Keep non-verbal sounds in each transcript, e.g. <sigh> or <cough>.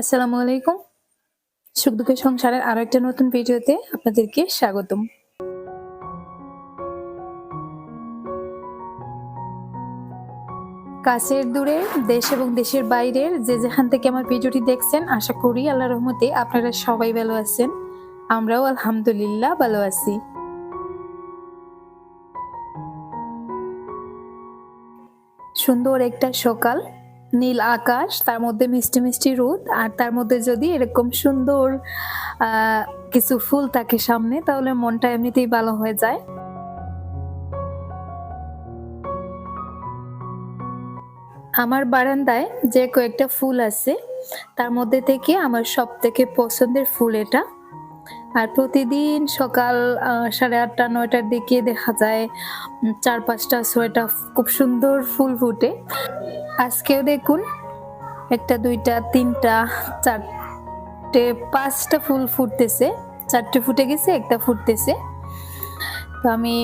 আসসালামু আলাইকুম সুখ দুঃখের সংসারের আরও একটা নতুন ভিডিওতে আপনাদেরকে স্বাগতম। কাছের দূরে, দেশ এবং দেশের বাইরের যে যেখান থেকে আমার ভিডিওটি দেখছেন, আশা করি আল্লাহ রহমতে আপনারা সবাই ভালো আছেন। আমরাও আলহামদুলিল্লাহ ভালো আছি। সুন্দর একটা সকাল। নীল আকাশ, তার মধ্যে মিষ্টি মিষ্টি রোদ, আর তার মধ্যে যদি এরকম সুন্দর কিছু ফুল থাকে সামনে, তাহলে মনটা এমনিতেই ভালো হয়ে যায়। আমার বারান্দায় যে কয়েকটা ফুল আছে, তার মধ্যে থেকে আমার সব থেকে পছন্দের ফুল এটা। আর প্রতিদিন সকাল সাড়ে আটটা, নয়টার দিকে দেখা যায় চার পাঁচটা ছয়টা খুব সুন্দর ফুল ফুটে। আজকেও দেখুন, একটা, দুইটা, তিনটা, চারটে, পাঁচটা ফুল ফুটতেছে। চারটে ফুটে গেছে, একটা ফুটতেছে। তো আমি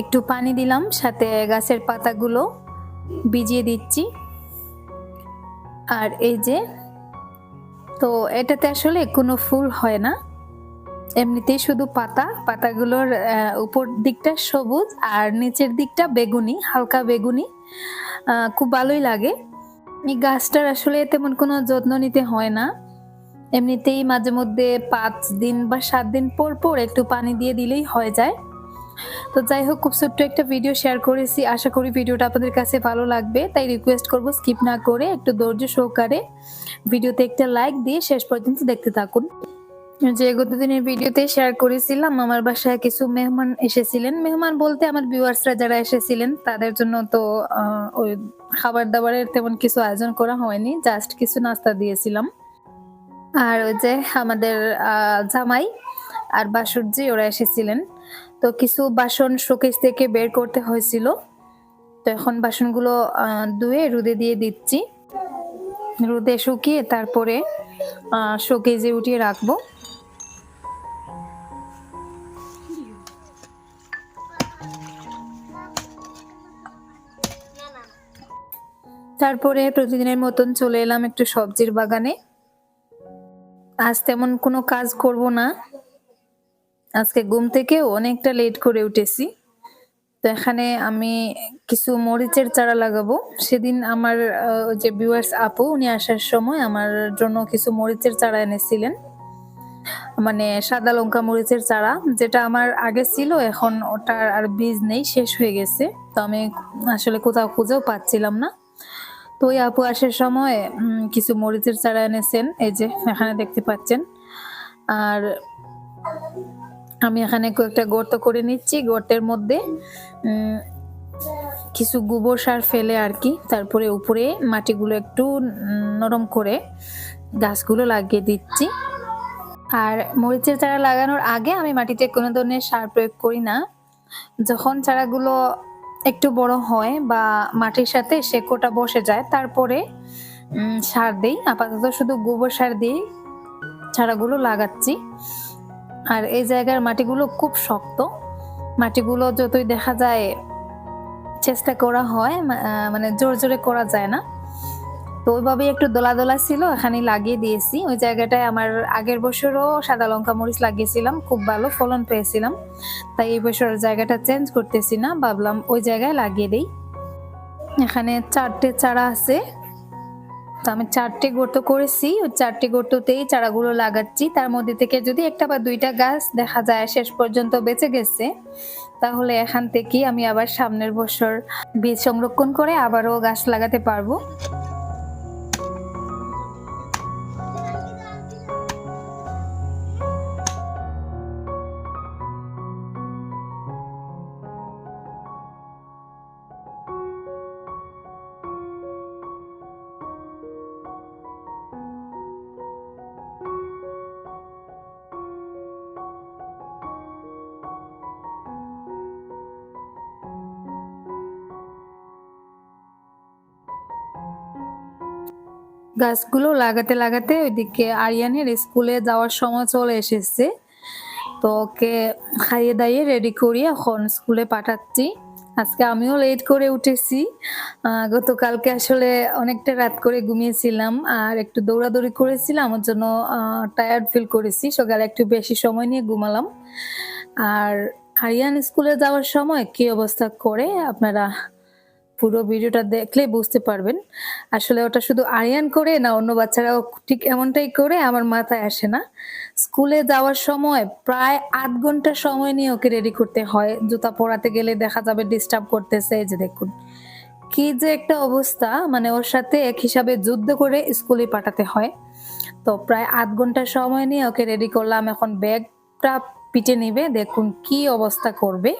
একটু পানি দিলাম, সাথে গাছের পাতাগুলো ভিজিয়ে দিচ্ছি। আর এই যে, তো এটাতে আসলে কোনো ফুল হয় না। এমনিতেই শুধু পাতা, পাতাগুলোর উপর দিকটা সবুজ আর নিচের দিকটা বেগুনি, হালকা বেগুনি। খুব ভালোই লাগে। এই গাছটার আসলে তেমন কোনো যত্ন নিতে হয় না। এমনিতেই মাঝে মধ্যে পাঁচ দিন বা সাত দিন পর পর একটু পানি দিয়ে দিলেই হয়ে যায়। তো যাই হোক, খুব ছোট্ট একটা ভিডিও শেয়ার করেছি। আশা করি ভিডিওটা আপনাদের কাছে ভালো লাগবে। তাই রিকোয়েস্ট করব স্কিপ না করে একটু ধৈর্য সহকারে ভিডিওতে একটা লাইক দিয়ে শেষ পর্যন্ত দেখতে থাকুন। যে গত দিনের ভিডিওতে শেয়ার করেছিলাম, আমার বাসায় কিছু মেহমান এসেছিলেন। মেহমান বলতে আমার ভিউয়ার্সরা যারা এসেছিলেন, তাদের জন্য তো ওই খাবার দাবারের তেমন কিছু আয়োজন করা হয়নি জাস্ট কিছু নাস্তা দিয়েছিলাম। আর ওই যে আমাদের জামাই আর বাসুরজি, ওরা এসেছিলেন। তো কিছু বাসন শোকেস থেকে বের করতে হয়েছিল। তো এখন বাসনগুলো ধুয়ে রোদে দিয়ে দিচ্ছি। রোদে শুকিয়ে তারপরে শোকেজে উঠিয়ে রাখব। তারপরে প্রতিদিনের মতন চলে এলাম একটু সবজির বাগানে। আজ তেমন কোনো কাজ করব না। আজকে ঘুম থেকে অনেকটা লেট করে উঠেছি। তো এখানে আমি কিছু মরিচের চারা লাগাবো। সেদিন আমার যে ভিউয়ার্স আপু, উনি আসার সময় আমার জন্য কিছু মরিচের চারা এনেছিলেন। মানে সাদা লঙ্কা মরিচের চারা, যেটা আমার আগে ছিল, এখন ওটার আর বীজ নেই, শেষ হয়ে গেছে। তো আমি আসলে কোথাও খুঁজেও পাচ্ছিলাম না। তো ওই আপু আসার সময় কিছু মরিচের চারা এনেছেন, এই যে এখানে দেখতে পাচ্ছেন। আর আমি এখানে কয়েকটা গর্ত করে নিচ্ছি, গর্তের মধ্যে কিছু গোবর সার ফেলে আর কি, তারপরে উপরে মাটিগুলো একটু নরম করে গাছগুলো লাগিয়ে দিচ্ছি। আর মরিচের চারা লাগানোর আগে আমি মাটিতে কোনো ধরনের সার প্রয়োগ করি না। যখন চারাগুলো একটু বড় হয় বা মাটির সাথে শেকোটা বসে যায়, তারপরে সার দিই। আপাতত শুধু গোবর সার দিয়ে চারাগুলো লাগাচ্ছি। আর এই জায়গার মাটিগুলো খুব শক্ত। মাটিগুলো যতই দেখা যায় চেষ্টা করা হয় মানে জোর জোরে করা যায় না। তো ওইভাবেই একটু দোলা দোলা ছিল এখানে লাগিয়ে দিয়েছি। ওই জায়গাটায় আমার আগের বছরও সাদা লঙ্কা মরিচ লাগিয়েছিলাম, খুব ভালো ফলন পেয়েছিলাম। তাই এই বছর জায়গাটা চেঞ্জ করতেছি না, ভাবলাম ওই জায়গায় লাগিয়ে দেই। এখানে চারটে চারা আছে। তো আমি চারটে গর্ত করেছি, ওই চারটে গর্ততেই চারাগুলো লাগাচ্ছি। তার মধ্যে থেকে যদি একটা বা দুইটা গাছ দেখা যায় শেষ পর্যন্ত বেঁচে গেছে, তাহলে এখান থেকেই আমি আবার সামনের বছর বীজ সংরক্ষণ করে আবারও গাছ লাগাতে পারব। গাছগুলো লাগাতে লাগাতে ওইদিকে আরিয়ানের স্কুলে যাওয়ার সময় চলে এসেছে। তো ওকে খাইয়ে দাইয়ে রেডি করি এখন স্কুলে পাঠাচ্ছি। আজকে আমিও লেট করে উঠেছি। গতকালকে আসলে অনেকটা রাত করে ঘুমিয়েছিলাম আর একটু দৌড়াদৌড়ি করেছিলাম, ওর জন্য টায়ার্ড ফিল করেছি। সকালে একটু বেশি সময় নিয়ে ঘুমালাম। আর আরিয়ান স্কুলে যাওয়ার সময় কি অবস্থা করে আপনারা পুরো ভিডিওটা দেখলে বুঝতে পারবেন। আসলে ওটা শুধু আরিয়ান করে না, অন্য বাচ্চারাও ঠিক এমনটাই করে, আমার মাথায় আসে না। স্কুলে যাওয়ার সময় প্রায় আধ ঘণ্টা সময় নিয়ে ওকে রেডি করতে হয়। জুতা পরাতে গেলে দেখা যাবে ডিস্টার্ব করতেছে যে দেখুন। কি যে একটা অবস্থা মানে ওর সাথে এক হিসাবে যুদ্ধ করে স্কুলে পাঠাতে হয়। তো প্রায় আধ ঘণ্টা সময় নিয়ে ওকে রেডি করলাম, এখন ব্যাগটা পিটে নিবে, দেখুন কি অবস্থা করবে।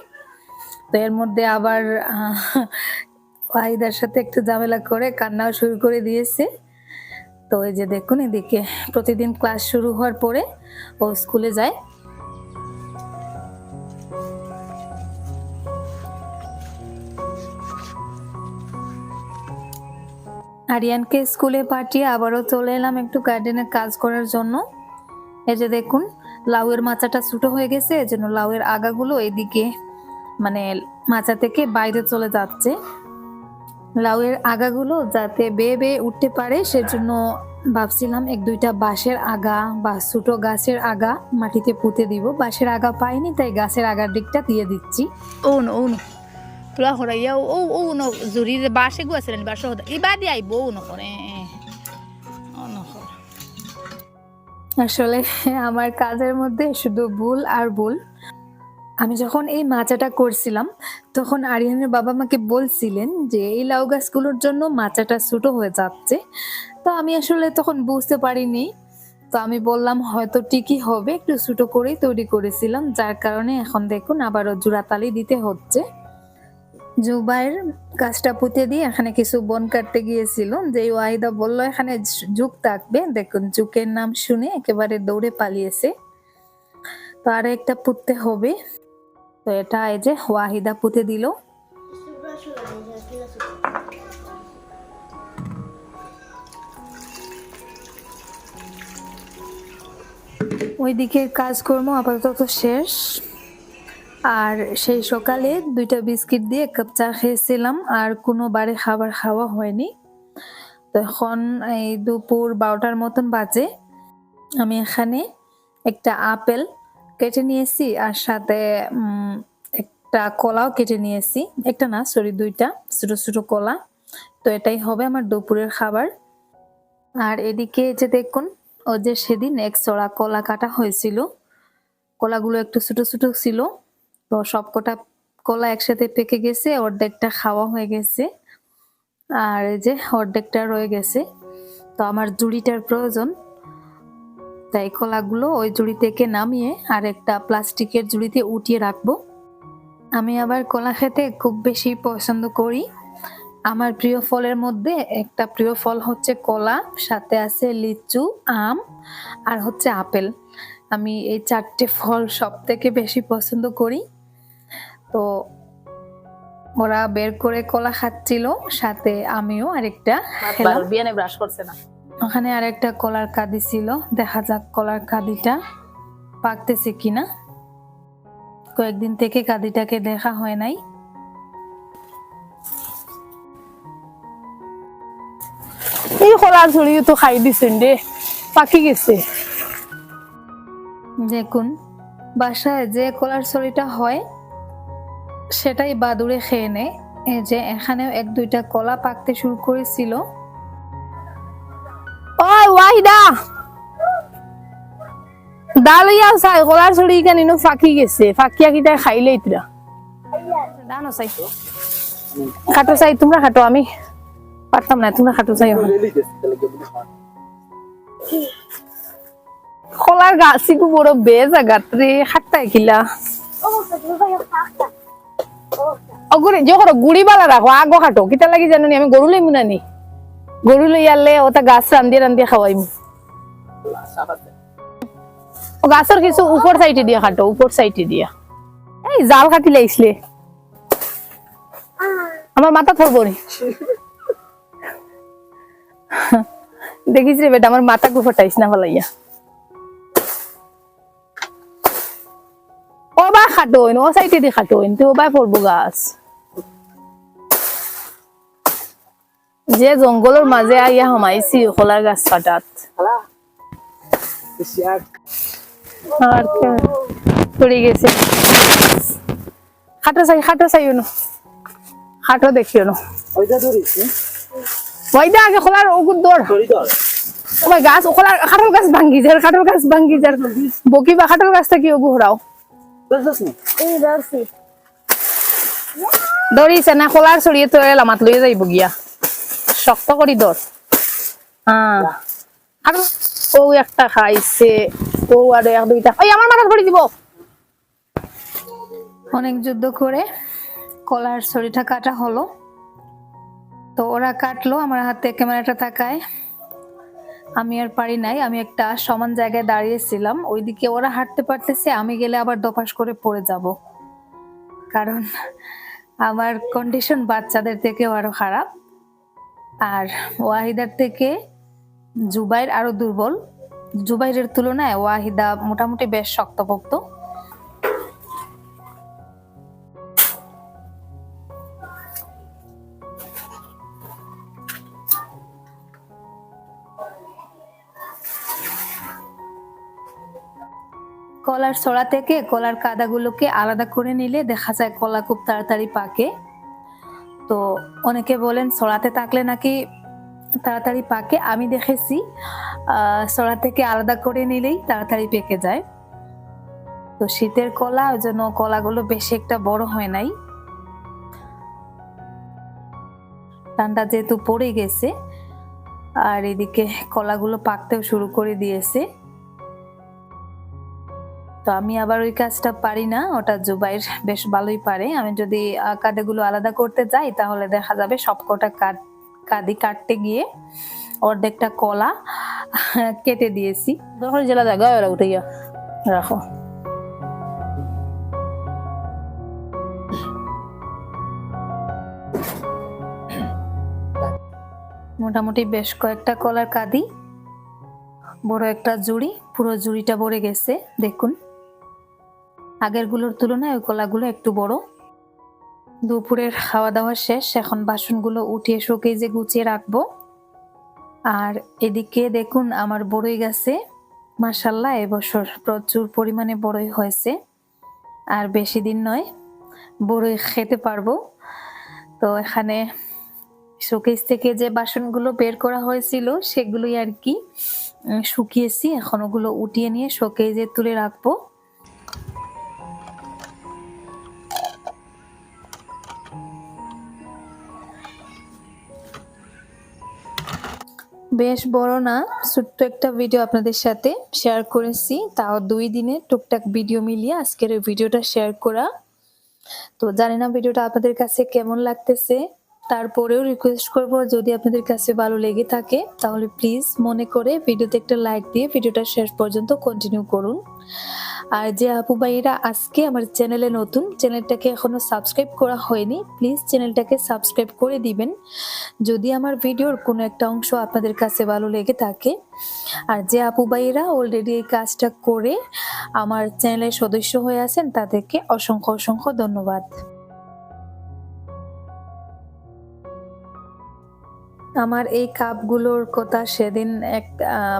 তো এর মধ্যে আবার ওয়াহিদার সাথে একটু ঝামেলা করে কান্নাও শুরু করে দিয়েছে। তো এই যে দেখুন, এদিকে প্রতিদিন ক্লাস শুরু হওয়ার পরে ও স্কুলে যায়। আরিয়ানকে স্কুলে পাঠিয়ে আবারও চলে এলাম একটু গার্ডেনে কাজ করার জন্য। এই যে দেখুন, লাউয়ের মাচাটা ছোট হয়ে গেছে, এজন্য লাউয়ের আগাগুলো এদিকে মানে মাচা থেকে বাইরে চলে যাচ্ছে। লাউয়ের আগাগুলো যাতে বেয়ে বেয়ে উঠতে পারে সেজন্য ভাবছিলাম এক দুইটা বাঁশের আগা বা ছোটো গাছের আগা মাটিতে পুঁতে দিব। বাঁশের আগা পাইনি তাই গাছের আগার দিকটা দিয়ে দিচ্ছি। o uno zuri de bashe gua seren bashe hoda. Iba di ai bo uno kore. Uno আসলে আমার কাজের মধ্যে শুধু ভুল আর ভুল। আমি যখন এই মাচাটা করছিলাম, তখন আরিয়ানের বাবা মাকে বলছিলেন যে, এই লাউ গাছগুলোর জন্য মাচাটা ছোট হয়ে যাচ্ছে। তো আমি আসলে তখন বুঝতে পারিনি। তো আমি বললাম, হয়তো ঠিকই হবে, একটু ছোটো করেই তৈরি করেছিলাম, যার কারণে এখন দেখুন আবারও জোড়াতালি দিতে হচ্ছে। জুবাইয়ের গাছটা পুঁতে দিয়ে এখানে কিছু বন কাটতে গিয়েছিল। যে ওয়াহিদা বলল, এখানে যুগ থাকবে। দেখুন, যুগের নাম শুনে একেবারে দৌড়ে পালিয়েছে। তো আর একটা পুঁততে হবে। তো এটা এই যে ওয়াহিদা পুঁতে দিল। ওই দিকের কাজকর্ম আপাতত শেষ। আর সেই সকালে দুইটা বিস্কিট দিয়ে কাপ চা খেয়েছিলাম, আর কোনো বারে খাবার খাওয়া হয়নি। তো এখন এই দুপুর বারোটার মতন বাজে। আমি এখানে একটা আপেল কেটে নিয়েছি, আর সাথে একটা কলাও কেটে নিয়েছি। একটা না সরি দুইটা, ছোট ছোট কলা। তো এটাই হবে আমার দুপুরের খাবার। আর এদিকে যে দেখুন, ও যে সেদিন এক চড়া কলা কাটা হয়েছিল। কলাগুলো একটু ছোট ছোট ছিল। তো সবকটা কলা একসাথে পেকে গেছে, অর্ধেকটা খাওয়া হয়ে গেছে। আর এই যে অর্ধেকটা রয়ে গেছে। তো আমার জুড়িটার প্রয়োজন। তাই কলাগুলো ওই জুড়ি থেকে নামিয়ে আর একটা প্লাস্টিকের জুড়িতে উঠিয়ে রাখব। আমি আবার কলা খেতে খুব বেশি পছন্দ করি। আমার প্রিয় ফলের মধ্যে একটা প্রিয় ফল হচ্ছে কলা সাথে আছে লিচু আম আর হচ্ছে আপেল। আমি এই চারটে ফল সব থেকে বেশি পছন্দ করি। তো ওরা বের করে কলা খাচ্ছিল সাথে আমিও আরেকটা ব্রাশ করছে না। ওখানে আরেকটা কলার কাদি ছিল। দেখা যাক কলার কাদিটা পাকতেছে কিনা। কয়েকদিন থেকে কাদিটাকে দেখা হয় নাই। এই কলার ছড়ি তো খাই দিছেন রে পাকি গেছে। দেখুন বাসায় যে কলার ছড়িটা হয় সেটাই বাদুড়ে খেয়ে নেয়। এই যে এখানেও এক দুইটা কলা পাকতে শুরু করেছিল। ওয়াহিদা দালিয়া সাই কলার ছড়ি কেন ইনো ফাঁকি গেছে ফাঁকিয়া কিটা খাইলে ইতরা দানো চাই। খাটো চাই, তোমরা খাটো, আমি পারতাম না, তোমরা খাটো চাই। কলার গাছিগু বড় বে জাগাত রে খাট্টাই কিলা অগুরে যে করো গুড়ি বালা রাখো আগো খাটো কিতা লাগি জানো নি আমি গরু লইমু না নি গরু লই আনলে ওটা গাছ রান্দিয়ে রান্দিয়ে খাওয়াইমু। গাছের কিছু উপর সাইডে দিয়া খাটো উপর সাইডে দিয়া। এই জাল কাটি লাইছিলে আমার মাথা ধরবো নি দেখিস রে বেটা আমার মাথা গুফাটাইস না ফলাইয়া ও বা খাটো ও সাইডে দিয়ে খাটো তো ও বা পড়ব গাছ। যে জঙ্গলের মাঝে আইয়া হমাইছি কলার গাছ কাটাত আর পড়ে গেছে। খাটো চাই খাটো চাই না খাটো দেখিও না ওইটা আগে খোলার ওগুর ধর ওই গাছ ওখলার খাটল গাছ ভাঙ্গি যার খাটল গাছ ভাঙ্গি যার বকি বা খাটল গাছটা কি ওগু হরাও দৌড়িছে না? খোলার ছড়িয়ে তো লামাত লইয়ে যাইব গিয়া শক্ত করি দর হ্যাঁ। আর ও একটা খাইছে ও আর এক দুইটা ওই আমার মাথা ধরে দিব। অনেক যুদ্ধ করে কলার ছড়িটা কাটা হলো। তো ওরা কাটলো আমার হাতে ক্যামেরাটা থাকায় আমি আর পারি নাই আমি একটা সমান জায়গায় দাঁড়িয়েছিলাম। ওইদিকে ওরা হাঁটতে পারতেছে আমি গেলে আবার দপাস করে পড়ে যাব। কারণ আমার কন্ডিশন বাচ্চাদের থেকেও আরও খারাপ। আর ওয়াহিদার থেকে জুবাইর আরও দুর্বল। জুবাইরের তুলনায় ওয়াহিদা মোটামুটি বেশ শক্তপোক্ত। কলার ছড়া থেকে কলার কাদাগুলোকে আলাদা করে নিলে দেখা যায় কলা খুব তাড়াতাড়ি পাকে। তো অনেকে বলেন ছড়াতে থাকলে নাকি তাড়াতাড়ি পাকে? আমি দেখেছি ছড়া থেকে আলাদা করে নিলেই তাড়াতাড়ি পেকে যায়। তো শীতের কলা, ওই জন্য কলাগুলো বেশি একটা বড় হয় নাই। ঠান্ডা যেহেতু পড়ে গেছে, আর এদিকে কলাগুলো পাকতেও শুরু করে দিয়েছে। তো আমি আবার ওই কাজটা পারি না। ওটা জুবাইর বেশ ভালোই পারে। আমি যদি আহ, কাঁদেগুলো আলাদা করতে যাই তাহলে দেখা যাবে সবকটা কাট কাঁদি কাটতে গিয়ে অর্ধেকটা কলা <laughs> কেটে দিয়েছি। দখল জেলা জায়গা ওরা উঠে গিয়া রাখো। মোটামুটি বেশ কয়েকটা কলার কাঁদি বড় একটা জুড়ি পুরো জুড়িটা ভরে গেছে দেখুন। আগেরগুলোর তুলনায় ওই কলাগুলো একটু বড়। দুপুরের খাওয়া দাওয়া শেষ, এখন বাসনগুলো উঠিয়ে শোকেজে গুছিয়ে রাখব। আর এদিকে দেখুন, আমার বড়ই গাছে। মাসাল্লাহ এবছর প্রচুর পরিমাণে বড়ই হয়েছে। আর বেশি দিন নয়, বড়ই খেতে পারব। তো এখানে শোকেস থেকে যে বাসনগুলো বের করা হয়েছিল, সেগুলোই আর কি শুকিয়েছি। এখন ওগুলো উঠিয়ে নিয়ে শোকেজে তুলে রাখব। বেশ বড় না, ছোট্ট একটা ভিডিও আপনাদের সাথে শেয়ার করেছি। তাও দুই দিনে টুকটাক ভিডিও মিলিয়ে আজকের এই ভিডিওটা শেয়ার করা। তো জানি না ভিডিওটা আপনাদের কাছে কেমন লাগতেছে। তারপরেও রিকোয়েস্ট করব, যদি আপনাদের কাছে ভালো লেগে থাকে, তাহলে প্লিজ মনে করে ভিডিওতে একটা লাইক দিয়ে ভিডিওটা শেষ পর্যন্ত কন্টিনিউ করুন। আর যে আপু ভাইয়েরা আজকে আমার চ্যানেলে নতুন, চ্যানেলটাকে এখনও সাবস্ক্রাইব করা হয়নি প্লিজ চ্যানেলটাকে সাবস্ক্রাইব করে দিবেন। যদি আমার ভিডিওর কোনো একটা অংশ আপনাদের কাছে ভালো লেগে থাকে। আর যে আপু ভাইয়েরা অলরেডি এই কাজটা করে আমার চ্যানেলের সদস্য হয়ে আছেন, তাদেরকে অসংখ্য অসংখ্য ধন্যবাদ। আমার এই কাপগুলোর কথা সেদিন এক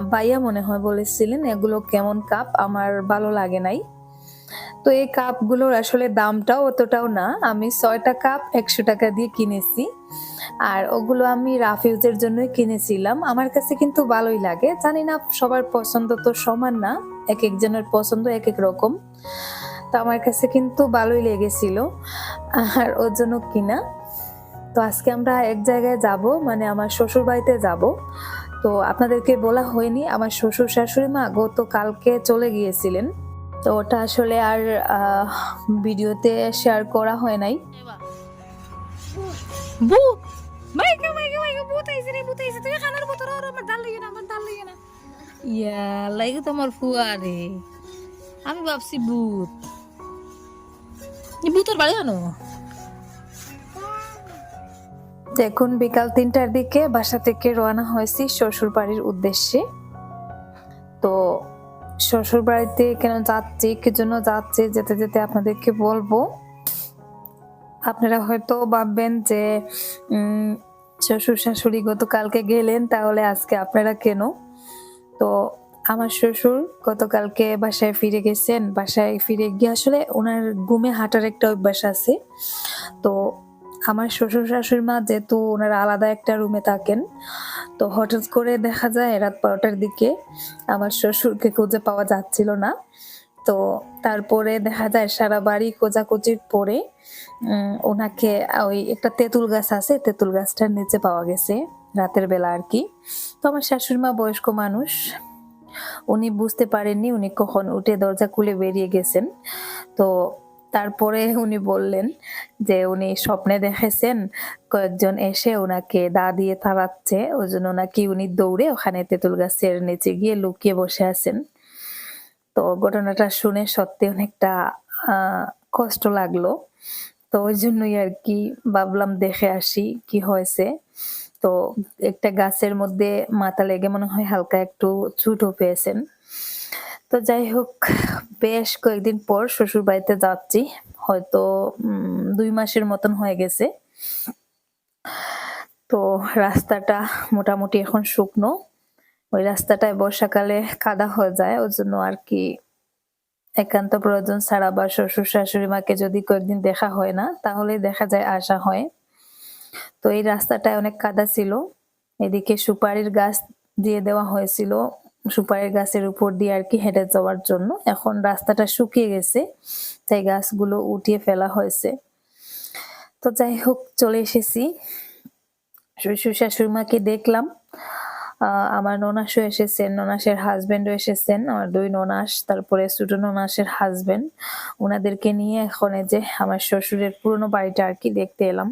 বাইয়া মনে হয় বলেছিলেন, এগুলো কেমন কাপ? আমার ভালো লাগে নাই। তো এই কাপগুলোর আসলে দামটাও অতটাও না। আমি ছয়টা কাপ একশো টাকা দিয়ে কিনেছি। আর ওগুলো আমি রাফিউজের জন্যই কিনেছিলাম। আমার কাছে কিন্তু ভালোই লাগে। জানি না, সবার পছন্দ তো সমান না। এক একজনের পছন্দ এক এক রকম। তো আমার কাছে কিন্তু ভালোই লেগেছিল। আর ওর জন্য কিনা। তো আজকে আমরা এক জায়গায় যাব মানে আমার শ্বশুর বাড়িতে যাব। তো আপনাদেরকে বলা হয়নি, আমার শ্বশুর শাশুড়ি মা গতকালকে চলে গিয়েছিলেন। তো ওটা আসলে আর ভিডিওতে শেয়ার করা হয় নাই। আমি ভাবছি এই ভূতের বাড়ি আনো। দেখুন, বিকাল তিনটার দিকে বাসা থেকে রওনা হয়েছি শ্বশুর বাড়ির উদ্দেশ্যে। তো শ্বশুর বাড়িতে কেন যাচ্ছি, কি জন্য যাচ্ছি, যেতে যেতে আপনাদেরকে বলব। আপনারা হয়তো ভাববেন যে শ্বশুর শাশুড়ি গতকালকে গেলেন, তাহলে আজকে আপনারা কেন? তো আমার শ্বশুর গতকালকে বাসায় ফিরে গেছেন, বাসায় ফিরে গিয়ে আসলে ওনার ঘুমে হাঁটার একটা অভ্যাস আছে। তো আমার শ্বশুর শাশুড়ি মা যেহেতু ওনারা আলাদা একটা রুমে থাকেন, তো হঠাৎ করে দেখা যায় রাত বারোটার দিকে। আমার শ্বশুরকে খুঁজে পাওয়া যাচ্ছিল না। তো তারপরে দেখা যায় সারা বাড়ি কোচাকুচির পরে ওনাকে ওই একটা তেঁতুল গাছ আছে, তেঁতুল গাছটার নিচে পাওয়া গেছে রাতের বেলা আর কি। তো আমার শাশুড়ি মা বয়স্ক মানুষ। উনি বুঝতে পারেননি উনি কখন উঠে দরজা খুলে বেরিয়ে গেছেন। তো তারপরে উনি বললেন যে উনি স্বপ্নে দেখেছেন কয়েকজন এসে ওনাকে দা দিয়ে তাড়াচ্ছে। ওই জন্য নাকি উনি দৌড়ে ওখানে তেঁতুল গাছের নিচে গিয়ে লুকিয়ে বসে আছেন। তো ঘটনাটা শুনে সত্যি অনেকটা কষ্ট লাগল। তো ওই জন্যই আর কি ভাবলাম দেখে আসি কি হয়েছে। তো একটা গাছের মধ্যে মাথা লেগে মনে হয় হালকা একটু চুটও পেয়েছেন। তো যাই হোক, বেশ কয়েকদিন পর শ্বশুর বাড়িতে যাচ্ছি। হয়তো দুই মাসের মতন হয়ে গেছে। তো রাস্তাটা মোটামুটি এখন শুকনো। ওই রাস্তাটায় বর্ষাকালে কাদা হয়ে যায়। ওই জন্য আর কি একান্ত প্রয়োজন ছাড়া বা শ্বশুর শাশুড়ি মাকে যদি কয়েকদিন দেখা হয় না তাহলে দেখা যায় আসা হয়। তো এই রাস্তাটায় অনেক কাদা ছিল। এদিকে সুপারির গাছ দিয়ে দেওয়া হয়েছিল। সুপারির গাছের উপর দিয়ে আর কি হেঁটে যাওয়ার জন্য। এখন রাস্তাটা শুকিয়ে গেছে, তাই গাছগুলো উঠিয়ে ফেলা হয়েছে। তো যাই হোক, চলে এসেছি। শ্বশুর শাশুড়ি মাকে দেখলাম। আমার ননাসও এসেছেন, ননাসের হাজবেন্ডও এসেছেন, আমার দুই ননাস, তারপরে ছোট ননাসের হাজবেন্ড ওনাদেরকে নিয়ে এখন যে আমার শ্বশুরের পুরনো বাড়িটা আর কি দেখতে এলাম।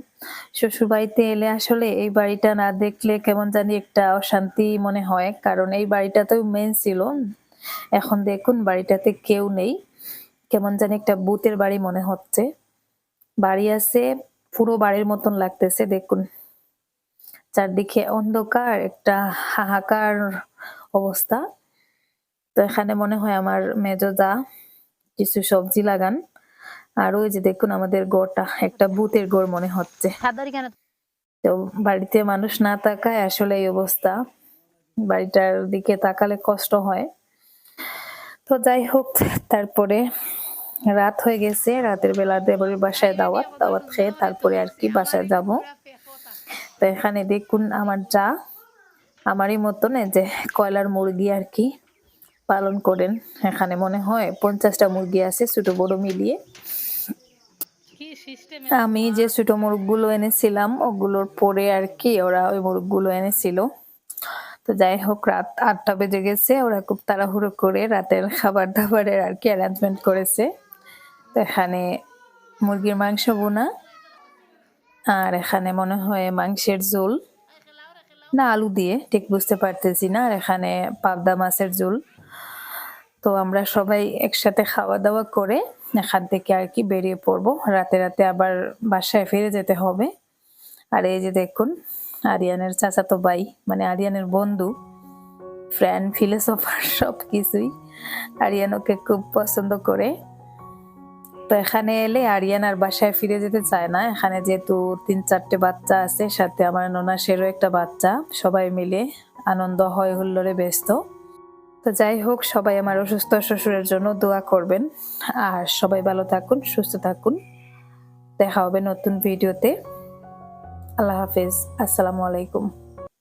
শ্বশুর বাড়িতে এলে আসলে এই বাড়িটা না দেখলে কেমন জানি একটা অশান্তি মনে হয়, কারণ এই বাড়িটাতেও মেন ছিল। এখন দেখুন, বাড়িটাতে কেউ নেই। কেমন জানি একটা ভূতের বাড়ি মনে হচ্ছে। বাড়ি আছে, পুরো বাড়ির মতন লাগতেছে, দেখুন। চারদিকে অন্ধকার একটা হাহাকার অবস্থা। তো এখানে মনে হয় আমার মেজদা কিছু সবজি লাগান। আর ওই যে দেখুন আমাদের গড়টা একটা ভূতের গড় মনে হচ্ছে। তো বাড়িতে মানুষ না তাকায় আসলে এই অবস্থা। বাড়িটার দিকে তাকালে কষ্ট হয়। তো যাই হোক তারপরে রাত হয়ে গেছে রাতের বেলা দেবরের বাসায় দাওয়াত দাওয়াত খেয়ে তারপরে আর কি বাসায় যাব। তো এখানে দেখুন আমার যা আমারই মতন যে কয়লার মুরগি আর কি পালন করেন। এখানে মনে হয় পঞ্চাশটা মুরগি আছে ছোট বড় মিলিয়ে। আমি যে ছোট মুরগগুলো এনেছিলাম ওগুলোর পরে আর কি ওরা ওই মুরগগুলো এনেছিল। তো যাই হোক রাত আটটা বেজে গেছে ওরা খুব তাড়াহুড়ো করে রাতের খাবার দাবারের আর কি অ্যারেঞ্জমেন্ট করেছে। তো এখানে মুরগির মাংস বোনা আর এখানে মনে হয় মাংসের ঝোল। না, আলু দিয়ে, ঠিক বুঝতে পারতেছি না। আর এখানে পাবদা মাছের ঝোল। তো আমরা সবাই একসাথে খাওয়া দাওয়া করে এখান থেকে আর কি বেরিয়ে পড়ব। রাতে রাতে আবার বাসায় ফিরে যেতে হবে। আর এই যে দেখুন, আরিয়ানের চাচাতো ভাই মানে আরিয়ানের বন্ধু ফ্রেন্ড ফিলোসফার সব কিছুই আরিয়ান ওকে খুব পছন্দ করে। তো এখানে এলে আরিয়ান আর বাসায় ফিরে যেতে চায় না। এখানে যেহেতু তিন চারটে বাচ্চা আছে, সাথে আমার ননাসেরও একটা বাচ্চা। সবাই মিলে আনন্দ, হয় হুল্লোড়ে ব্যস্ত। তো যাই হোক, সবাই আমার অসুস্থ শ্বশুরের জন্য দোয়া করবেন। আর সবাই ভালো থাকুন, সুস্থ থাকুন। দেখা হবে নতুন ভিডিওতে। আল্লাহ হাফিজ। আসসালামু আলাইকুম।